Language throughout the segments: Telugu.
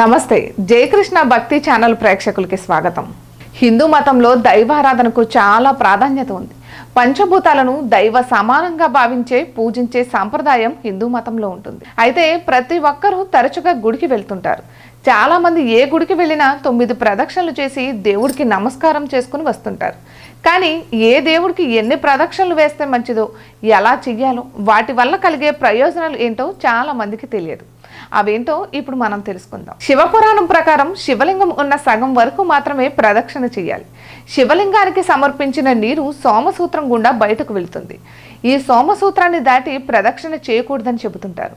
నమస్తే. జయకృష్ణ భక్తి ఛానల్ ప్రేక్షకులకి స్వాగతం. హిందూ మతంలో దైవారాధనకు చాలా ప్రాధాన్యత ఉంది. పంచభూతాలను దైవ సమానంగా భావించే పూజించే సాంప్రదాయం హిందూ మతంలో ఉంటుంది. అయితే ప్రతి ఒక్కరూ తరచుగా గుడికి వెళ్తుంటారు. చాలామంది ఏ గుడికి వెళ్ళినా తొమ్మిది ప్రదక్షిణలు చేసి దేవుడికి నమస్కారం చేసుకుని వస్తుంటారు. కానీ ఏ దేవుడికి ఎన్ని ప్రదక్షిణలు వేస్తే మంచిదో ఎలా చెయ్యాలో వాటి వల్ల కలిగే ప్రయోజనాలు ఏంటో చాలా మందికి తెలియదు. అవేంటో ఇప్పుడు మనం తెలుసుకుందాం. శివపురాణం ప్రకారం శివలింగం ఉన్న సగం వరకు మాత్రమే ప్రదక్షిణ చేయాలి శివలింగానికి సమర్పించిన నీరు సోమసూత్రం గుండా బయటకు వెళ్తుంది. ఈ సోమసూత్రాన్ని దాటి ప్రదక్షిణ చేయకూడదని చెబుతుంటారు.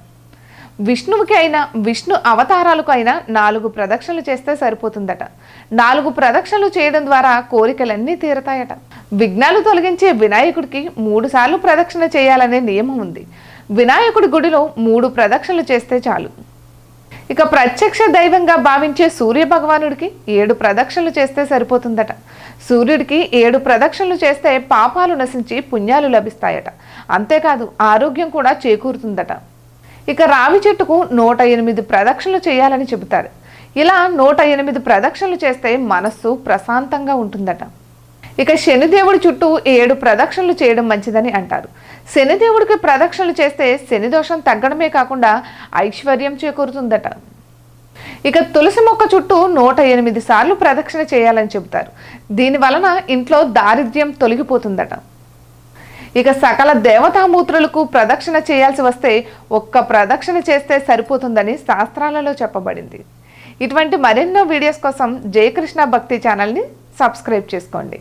విష్ణువుకి అయినా విష్ణు అవతారాలకు అయినా నాలుగు ప్రదక్షిణలు చేస్తే సరిపోతుందట. నాలుగు ప్రదక్షిణలు చేయడం ద్వారా కోరికలన్నీ తీరతాయట. విఘ్నాలు తొలగించే వినాయకుడికి మూడు సార్లు ప్రదక్షిణ చేయాలనే నియమం ఉంది. వినాయకుడి గుడిలో మూడు ప్రదక్షిణలు చేస్తే చాలు. ఇక ప్రత్యక్ష దైవంగా భావించే సూర్య భగవానుడికి ఏడు ప్రదక్షిణలు చేస్తే సరిపోతుందట. సూర్యుడికి ఏడు ప్రదక్షిణలు చేస్తే పాపాలు నశించి పుణ్యాలు లభిస్తాయట. అంతేకాదు ఆరోగ్యం కూడా చేకూరుతుందట. ఇక రావి చెట్టుకు నూట ఎనిమిది ప్రదక్షిణలు చేయాలని చెబుతారు. ఇలా నూట ఎనిమిది ప్రదక్షిణలు చేస్తే మనస్సు ప్రశాంతంగా ఉంటుందట. ఇక శనిదేవుడి చుట్టూ ఏడు ప్రదక్షిణలు చేయడం మంచిదని అంటారు. శనిదేవుడికి ప్రదక్షిణలు చేస్తే శని దోషం తగ్గడమే కాకుండా ఐశ్వర్యం చేకూరుతుందట. ఇక తులసి మొక్క చుట్టూ నూట ఎనిమిది సార్లు ప్రదక్షిణ చేయాలని చెబుతారు. దీని వలన ఇంట్లో దారిద్ర్యం తొలగిపోతుందట. ఇక సకల దేవతామూర్తులకు ప్రదక్షిణ చేయాల్సి వస్తే ఒక్క ప్రదక్షిణ చేస్తే సరిపోతుందని శాస్త్రాలలో చెప్పబడింది. ఇటువంటి మరెన్నో వీడియోస్ కోసం జయకృష్ణ భక్తి ఛానల్ని సబ్స్క్రైబ్ చేసుకోండి.